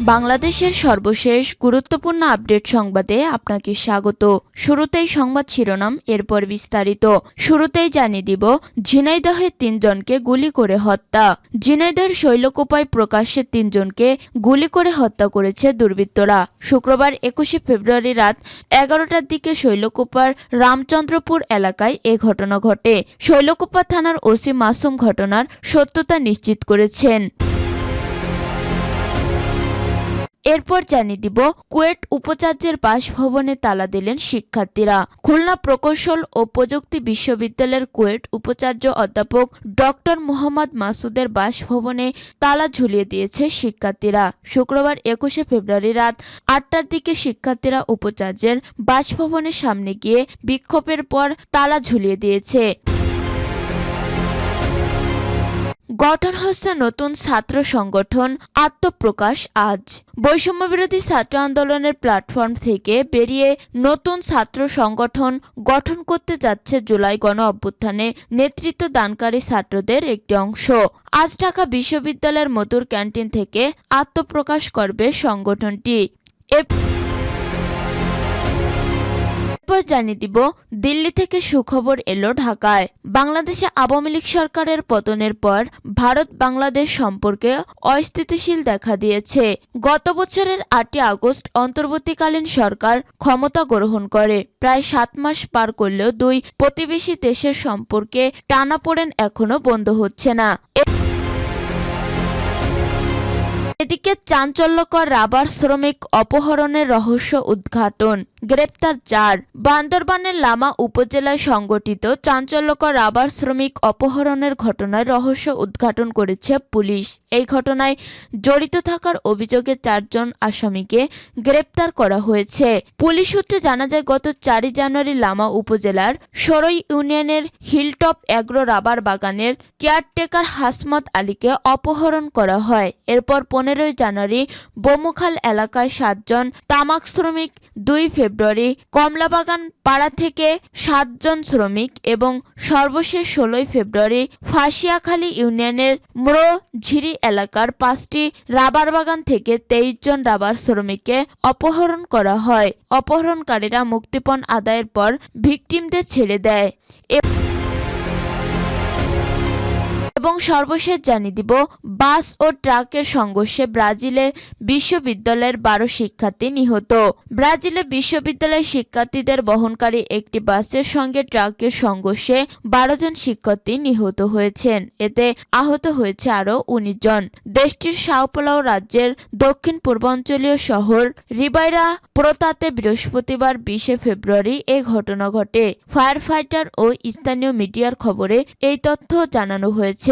বাংলাদেশের সর্বশেষ গুরুত্বপূর্ণ আপডেট সংবাদে আপনাকে স্বাগত। শুরুতেই সংবাদ শিরোনাম, এরপর বিস্তারিত। শুরুতেই জানিয়ে দিব, ঝিনাইদহে তিনজনকে গুলি করে হত্যা। ঝিনাইদহের শৈলকোপায় প্রকাশ্যে তিনজনকে গুলি করে হত্যা করেছে দুর্বৃত্তরা। শুক্রবার একুশে ফেব্রুয়ারি রাত এগারোটার দিকে শৈলকোপার রামচন্দ্রপুর এলাকায় এ ঘটনা ঘটে। শৈলকুপা থানার ওসি মাসুম ঘটনার সত্যতা নিশ্চিত করেছেন। এরপর জানিয়ে দিব, কুয়েট উপাচার্যের বাসভবনে তালা দিলেন শিক্ষার্থীরা। খুলনা প্রকৌশল ও প্রযুক্তি বিশ্ববিদ্যালয়ের কুয়েট উপাচার্য অধ্যাপক ডক্টর মোহাম্মদ মাসুদের বাসভবনে তালা ঝুলিয়ে দিয়েছে শিক্ষার্থীরা। শুক্রবার একুশে ফেব্রুয়ারি রাত আটটার দিকে শিক্ষার্থীরা উপাচার্যের বাসভবনের সামনে গিয়ে বিক্ষোভের পর তালা ঝুলিয়ে দিয়েছে। গঠন হচ্ছে নতুন ছাত্র সংগঠন আত্মপ্রকাশ আজ। বৈষম্য বিরোধী ছাত্র আন্দোলনের প্ল্যাটফর্ম থেকে বেরিয়ে নতুন ছাত্র সংগঠন গঠন করতে যাচ্ছে জুলাই গণ অভ্যুত্থানে নেতৃত্ব দানকারী ছাত্রদের একটি অংশ। আজ ঢাকা বিশ্ববিদ্যালয়ের মধুর ক্যান্টিন থেকে আত্মপ্রকাশ করবে সংগঠনটি। এরপর জানিয়ে দিব, দিল্লি থেকে সুখবর এলো ঢাকায়। বাংলাদেশে আওয়ামী লীগ সরকারের পতনের পর ভারত বাংলাদেশ সম্পর্কে অস্থিতিশীল দেখা দিয়েছে। গত বছরের আটই আগস্ট অন্তর্বর্তীকালীন সরকার ক্ষমতা গ্রহণ করে। প্রায় সাত মাস পার করলেও দুই প্রতিবেশী দেশের সম্পর্কে টানাপোড়েন এখনও বন্ধ হচ্ছে না। এদিকে চাঞ্চল্যকর রাবার শ্রমিক অপহরণের রহস্য উদ্ঘাটন। গ্রেপ্তার চার। বান্দরবানের লামা উপজেলায় সংগঠিত চাঞ্চল্যকর রাবার শ্রমিক অপহরণের ঘটনায় রহস্য উদ্ঘাটন করেছে পুলিশ। এই ঘটনায় জড়িত থাকার অভিযোগে চারজন আসামিকে গ্রেপ্তার করা হয়েছে। পুলিশ সূত্রে জানা যায়, গত চারই জানুয়ারি লামা উপজেলার সরই ইউনিয়নের হিলটপ অ্যাগ্রো রাবার বাগানের কেয়ারটেকার হাসমত আলীকে অপহরণ করা হয়। এরপর পনেরোই জানুয়ারি বমুখাল এলাকায় সাতজন তামাক শ্রমিক দুই ফেব্রুয়ারি কমলাবাগান পাড়া থেকে সাতজন শ্রমিক এবং সর্বশেষ ষোলোই ফেব্রুয়ারি ফাঁসিয়াখালী ইউনিয়নের ঝিরি এলাকার পাঁচটি রাবার বাগান থেকে তেইশ জন রাবার শ্রমিককে অপহরণ করা হয়। অপহরণকারীরা মুক্তিপণ আদায়ের পর ভিকটিমদের ছেড়ে দেয়। এবং সর্বশেষ জানিয়ে দিব, বাস ও ট্রাকের সংঘর্ষে ব্রাজিলে বিশ্ববিদ্যালয়ের বারো শিক্ষার্থী নিহত। ব্রাজিলে বিশ্ববিদ্যালয়ের শিক্ষার্থীদের বহনকারী একটি বাসের সঙ্গে ট্রাকের সংঘর্ষে বারো জন শিক্ষার্থী নিহত হয়েছেন। এতে আহত হয়েছে আরও উনিশ জন। দেশটির সাওপলাও রাজ্যের দক্ষিণ পূর্বাঞ্চলীয় শহর রিবাইরা প্রতাতে বৃহস্পতিবার বিশে ফেব্রুয়ারি এ ঘটনা ঘটে। ফায়ার ফাইটার ও স্থানীয় মিডিয়ার খবরে এই তথ্য জানানো হয়েছে।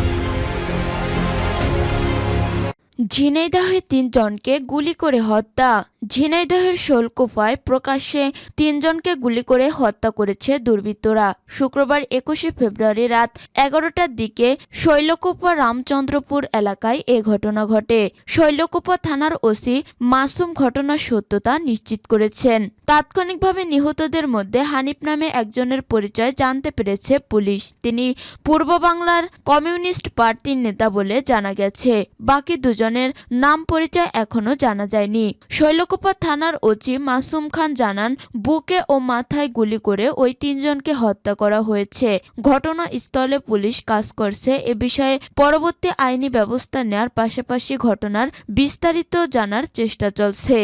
ঝিনাইদহে তিনজনকে গুলি করে হত্যা। ঝিনাইদহের শোলকোফায় প্রকাশ্যে তিনজনকে গুলি করে হত্যা করেছে দুর্বৃত্তরা। শুক্রবার একুশে ফেব্রুয়ারি রাত এগারোটার দিকে শৈলকোপা রামচন্দ্রপুর এলাকায় এ ঘটনা ঘটে। শৈলকোপা থানার ওসি মাসুম ঘটনার সত্যতা নিশ্চিত করেছেন। তাৎক্ষণিকভাবে নিহতদের মধ্যে হানিফ নামে একজনের পরিচয় জানতে পেরেছে পুলিশ। তিনি পূর্ব বাংলার কমিউনিস্ট পার্টির নেতা বলে জানা গেছে। বাকি দুজনের নাম পরিচয় এখনও জানা যায়নি। শৈলকুপা থানার ওচি মাসুম খান জানান, বুকে ও মাথায় গুলি করে ওই তিনজনকে হত্যা করা হয়েছে। ঘটনাস্থলে পুলিশ কাজ করছে। এ বিষয়ে পরবর্তী আইনি ব্যবস্থা নেওয়ার পাশাপাশি ঘটনার বিস্তারিত জানার চেষ্টা চলছে।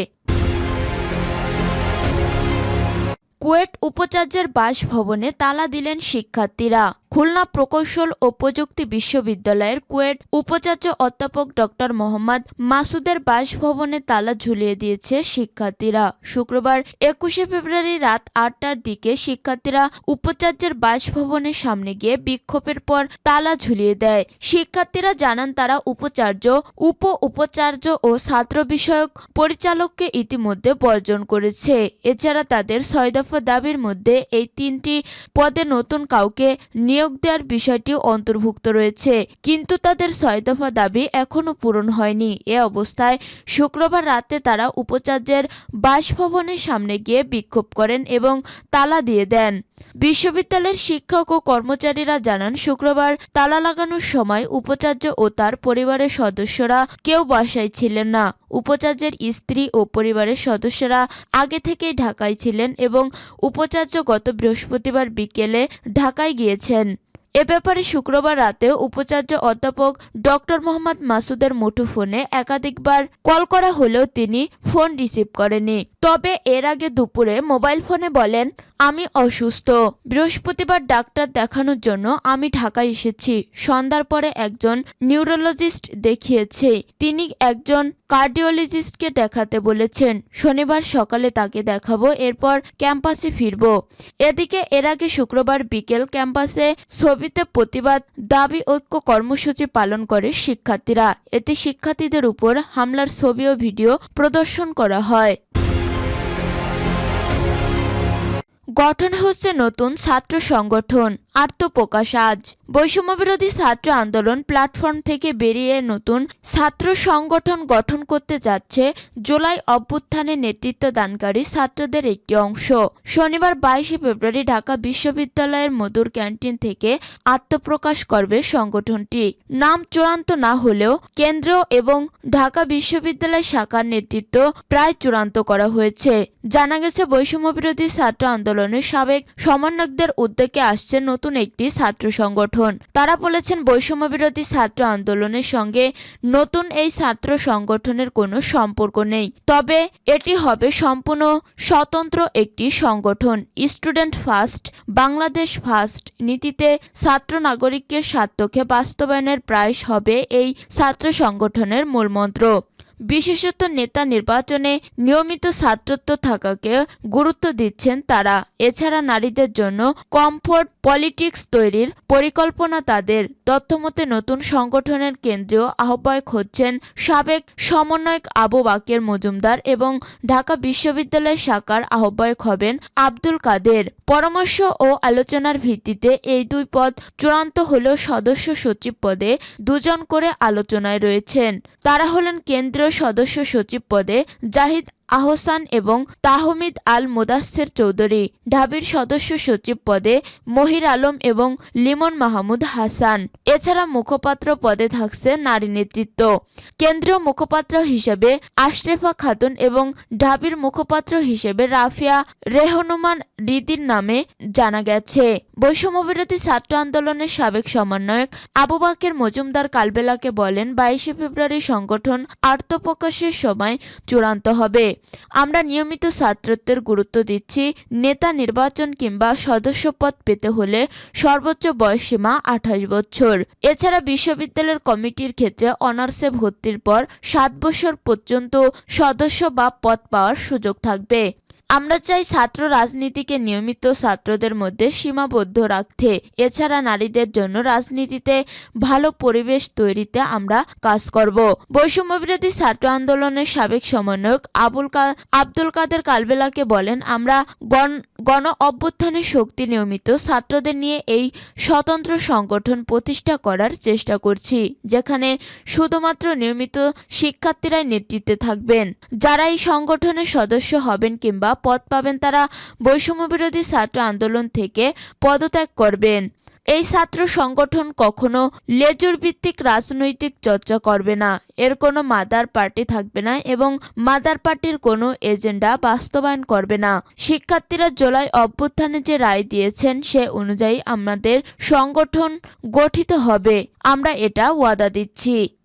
কুয়েট উপাচার্যের বাসভবনে তালা দিলেন শিক্ষার্থীরা। খুলনা প্রকৌশল ও প্রযুক্তি বিশ্ববিদ্যালয়ের কুয়েট উপাচার্য অধ্যাপক ডক্টর মোহাম্মদ মাসুদের বাসভবনে তালা ঝুলিয়ে দিয়েছে শিক্ষার্থীরা। শুক্রবার একুশে ফেব্রুয়ারি রাত আটটার দিকে শিক্ষার্থীরা উপাচার্যের বাসভবনের সামনে গিয়ে বিক্ষোভের পর তালা ঝুলিয়ে দেয়। শিক্ষার্থীরা জানান তারা উপাচার্য উপ উপাচার্য ও ছাত্র বিষয়ক পরিচালককে ইতিমধ্যে বর্জন করেছে। এছাড়া তাদের ছয় দফা দাবির মধ্যে এই তিনটি পদে নতুন কাউকে নিয়োগ দেওয়ার বিষয়টি অন্তর্ভুক্ত রয়েছে, কিন্তু তাদের ছয় দফা দাবি এখনও পূরণ হয়নি। এ অবস্থায় শুক্রবার রাতে তারা উপাচার্যের বাসভবনের সামনে গিয়ে বিক্ষোভ করেন এবং তালা দিয়ে দেন। বিশ্ববিদ্যালয়ের শিক্ষক ও কর্মচারীরা জানান, শুক্রবার তালা লাগানোর সময় উপাচার্য ও তার পরিবারের সদস্যরা কেউ বাসায় ছিলেন না। উপাচার্যের স্ত্রী ও পরিবারের সদস্যরা আগে থেকেই ঢাকায় ছিলেন এবং উপাচার্য গত বৃহস্পতিবার বিকেলে ঢাকায় গিয়েছেন। এ ব্যাপারে শুক্রবার রাতে উপাচার্য অধ্যাপক ডক্টর মোহাম্মদ মাসুদের মুঠোফোনে একাধিকবার কল করা হলেও তিনি ফোন রিসিভ করেনি তবে এর আগে দুপুরে মোবাইল ফোনে বলেন আমি অসুস্থ। বৃহস্পতিবার ডাক্তার দেখানোর জন্য আমি ঢাকায় এসেছি। সন্ধ্যার পরে একজন নিউরোলজিস্ট দেখিয়েছে। তিনি একজন কার্ডিওলজিস্টকে দেখাতে বলেছেন, শনিবার সকালে তাকে দেখাবো, এরপর ক্যাম্পাসে ফিরব। এদিকে এর আগে শুক্রবার বিকেল ক্যাম্পাসে ছবিতে প্রতিবাদ, দাবি, ঐক্য কর্মসূচি পালন করে শিক্ষার্থীরা। এতে শিক্ষার্থীদের উপর হামলার ছবি ও ভিডিও প্রদর্শন করা হয়। গঠন হচ্ছে নতুন ছাত্র সংগঠন। আত্মপ্রকাশ আজ। বৈষম্যবিরোধী ছাত্র আন্দোলন প্ল্যাটফর্ম থেকে বেরিয়ে নতুন ছাত্র সংগঠন গঠন করতে যাচ্ছে জুলাই অভ্যুত্থানে নেতৃত্ব দানকারী ছাত্রদের একটি অংশ। শনিবার বাইশে ফেব্রুয়ারি ঢাকা বিশ্ববিদ্যালয়ের মধুর ক্যান্টিন থেকে আত্মপ্রকাশ করবে সংগঠনটি। নাম চূড়ান্ত না হলেও কেন্দ্র এবং ঢাকা বিশ্ববিদ্যালয় শাখার নেতৃত্ব প্রায় চূড়ান্ত করা হয়েছে। জানা গেছে, বৈষম্যবিরোধী ছাত্র আন্দোলনের সাবেক সমন্বয়কদের উদ্যোগে আসছে নতুন একটি ছাত্র সংগঠন। তারা বলেছেন, বৈষম্যবিরোধী ছাত্র আন্দোলনের সঙ্গে নতুন এই ছাত্র সংগঠনের কোনো সম্পর্ক নেই। তবে এটি হবে সম্পূর্ণ স্বতন্ত্র একটি সংগঠন। স্টুডেন্ট ফার্স্ট, বাংলাদেশ ফার্স্ট নীতিতে ছাত্র নাগরিকের স্বার্থকে বাস্তবায়নের প্রায়শ হবে এই ছাত্র সংগঠনের মূলমন্ত্র। বিশেষত নেতা নির্বাচনে নিয়মিত ছাত্রত্ব থাকাকে গুরুত্ব দিচ্ছেন তারা। এছাড়া নারীদের জন্য কমফোর্ট পলিটিক্স তৈরির পরিকল্পনা তাদের। তথ্যমতে, নতুন সংগঠনের কেন্দ্রীয় আহ্বায়ক হচ্ছেন সাবেক সমন্বয়ক আবু বাকের মজুমদার এবং ঢাকা বিশ্ববিদ্যালয় শাখার আহ্বায়ক হবেন আব্দুল কাদের। পরামর্শ ও আলোচনার ভিত্তিতে এই দুই পদ চূড়ান্ত হলেও সদস্য সচিব পদে দুজন করে আলোচনায় রয়েছেন। তারা হলেন কেন্দ্রীয় সদস্য সচিব পদে জাহিদ আহসান এবং তাহমিদ আল মুদাসের চৌধুরী। ঢাবির সদস্য সচিব পদে মহির আলম এবং লিমন মাহমুদ হাসান। এছাড়া মুখপাত্র পদে থাকছে নারী নেতৃত্ব। কেন্দ্রীয় মুখপাত্র হিসেবে আশরেফা খাতুন এবং ঢাবির মুখপাত্র হিসেবে রাফিয়া রেহনুমান রিদির নামে জানা গেছে। বৈষম্যবিরোধী ছাত্র আন্দোলনের সাবেক সমন্বয়ক আবু বাকের মজুমদার কালবেলাকে বলেন, বাইশে ফেব্রুয়ারি সংগঠন আত্মপ্রকাশের সময় চূড়ান্ত হবে। আমরা নিয়মিত ছাত্রত্বের গুরুত্ব দিচ্ছি, নেতা নির্বাচন কিংবা সদস্যপদ পেতে হলে সর্বোচ্চ বয়সসীমা আঠাশ বছর। এছাড়া বিশ্ববিদ্যালয়ের কমিটির ক্ষেত্রে অনার্সে ভর্তির পর সাত বছর পর্যন্ত সদস্য বা পদ পাওয়ার সুযোগ থাকবে। আমরা চাই ছাত্র রাজনীতিকে নিয়মিত ছাত্রদের মধ্যে সীমাবদ্ধ রাখতে। এছাড়া নারীদের জন্য রাজনীতিতে ভালো পরিবেশ তৈরিতে আমরা কাজ করব। বৈষম্য বিরোধী ছাত্র আন্দোলনের সাবেক সমন্বয়ক আবুল আব্দুল কাদের কালবেলাকে বলেন, আমরা গণ গণ অভ্যুত্থানের শক্তি নিয়মিত ছাত্রদের নিয়ে এই স্বতন্ত্র সংগঠন প্রতিষ্ঠা করার চেষ্টা করছি, যেখানে শুধুমাত্র নিয়মিত শিক্ষার্থীরাই নেতৃত্বে থাকবেন। যারা এই সংগঠনের সদস্য হবেন কিংবা পদ পাবেন তারা বৈষম্যবিরোধী ছাত্র আন্দোলন থেকে পদত্যাগ করবেন। এই ছাত্র সংগঠন কখনো লেজুর ভিত্তিক রাজনৈতিক চর্চা করবে না। এর কোনো মাদার পার্টি থাকবে না এবং মাদার পার্টির কোনো এজেন্ডা বাস্তবায়ন করবে না। শিক্ষার্থীরা জোলাই অভ্যুত্থানে যে রায় দিয়েছেন সে অনুযায়ী আমাদের সংগঠন গঠিত হবে। আমরা এটা ওয়াদা দিচ্ছি।